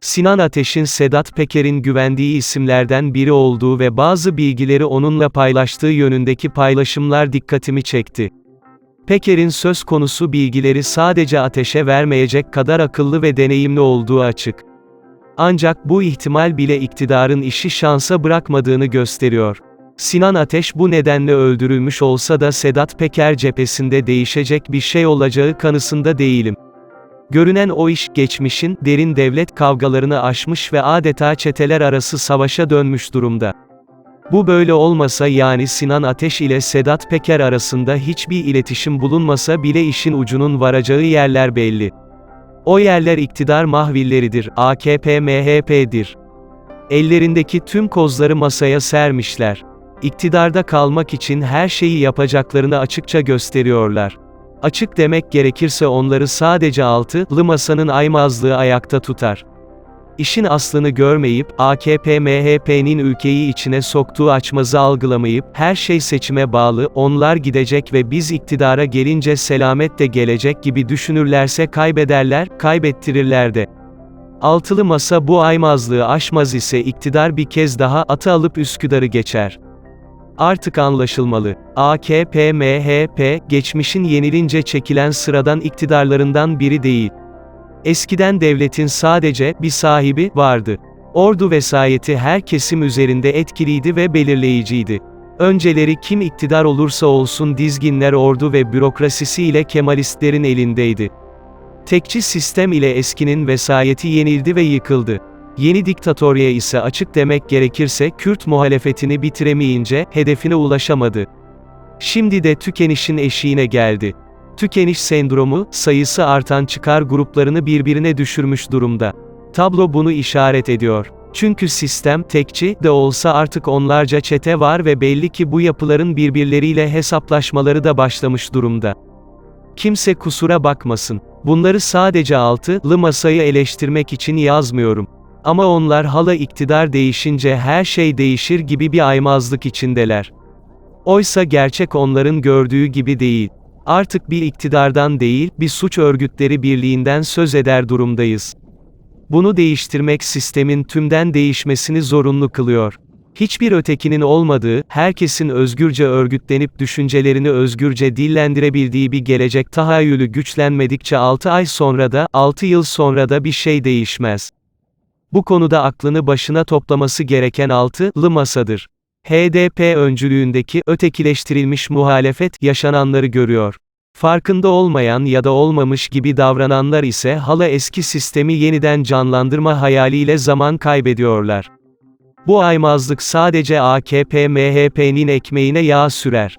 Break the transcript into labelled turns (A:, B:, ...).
A: Sinan Ateş'in Sedat Peker'in güvendiği isimlerden biri olduğu ve bazı bilgileri onunla paylaştığı yönündeki paylaşımlar dikkatimi çekti. Peker'in söz konusu bilgileri sadece Ateş'e vermeyecek kadar akıllı ve deneyimli olduğu açık. Ancak bu ihtimal bile iktidarın işi şansa bırakmadığını gösteriyor. Sinan Ateş bu nedenle öldürülmüş olsa da Sedat Peker cephesinde değişecek bir şey olacağı kanısında değilim. Görünen o iş, geçmişin, derin devlet kavgalarını aşmış ve adeta çeteler arası savaşa dönmüş durumda. Bu böyle olmasa yani Sinan Ateş ile Sedat Peker arasında hiçbir iletişim bulunmasa bile işin ucunun varacağı yerler belli. O yerler iktidar mahvilleridir, AKP MHP'dir. Ellerindeki tüm kozları masaya sermişler. İktidarda kalmak için her şeyi yapacaklarını açıkça gösteriyorlar. Açık demek gerekirse onları sadece altılı masanın aymazlığı ayakta tutar. İşin aslını görmeyip, AKP MHP'nin ülkeyi içine soktuğu açmazı algılamayıp, her şey seçime bağlı, onlar gidecek ve biz iktidara gelince selamet de gelecek gibi düşünürlerse kaybederler, kaybettirirler de. Altılı masa bu aymazlığı aşmaz ise iktidar bir kez daha atı alıp Üsküdar'ı geçer. Artık anlaşılmalı. AKP, MHP, geçmişin yenilince çekilen sıradan iktidarlarından biri değil. Eskiden devletin sadece bir sahibi vardı. Ordu vesayeti her kesim üzerinde etkiliydi ve belirleyiciydi. Önceleri kim iktidar olursa olsun dizginler ordu ve bürokrasisiyle Kemalistlerin elindeydi. Tekçi sistem ile eskinin vesayeti yenildi ve yıkıldı. Yeni diktatorya ise açık demek gerekirse Kürt muhalefetini bitiremeyince hedefine ulaşamadı. Şimdi de tükenişin eşiğine geldi. Tükeniş sendromu, sayısı artan çıkar gruplarını birbirine düşürmüş durumda. Tablo bunu işaret ediyor. Çünkü sistem, tekçi, de olsa artık onlarca çete var ve belli ki bu yapıların birbirleriyle hesaplaşmaları da başlamış durumda. Kimse kusura bakmasın. Bunları sadece altılı masayı eleştirmek için yazmıyorum. Ama onlar hala iktidar değişince her şey değişir gibi bir aymazlık içindeler. Oysa gerçek onların gördüğü gibi değil. Artık bir iktidardan değil, bir suç örgütleri birliğinden söz eder durumdayız. Bunu değiştirmek sistemin tümden değişmesini zorunlu kılıyor. Hiçbir ötekinin olmadığı, herkesin özgürce örgütlenip düşüncelerini özgürce dillendirebildiği bir gelecek tahayyülü güçlenmedikçe 6 ay sonra da, 6 yıl sonra da bir şey değişmez. Bu konuda aklını başına toplaması gereken altılı masadır. HDP öncülüğündeki ötekileştirilmiş muhalefet yaşananları görüyor. Farkında olmayan ya da olmamış gibi davrananlar ise hala eski sistemi yeniden canlandırma hayaliyle zaman kaybediyorlar. Bu aymazlık sadece AKP MHP'nin ekmeğine yağ sürer.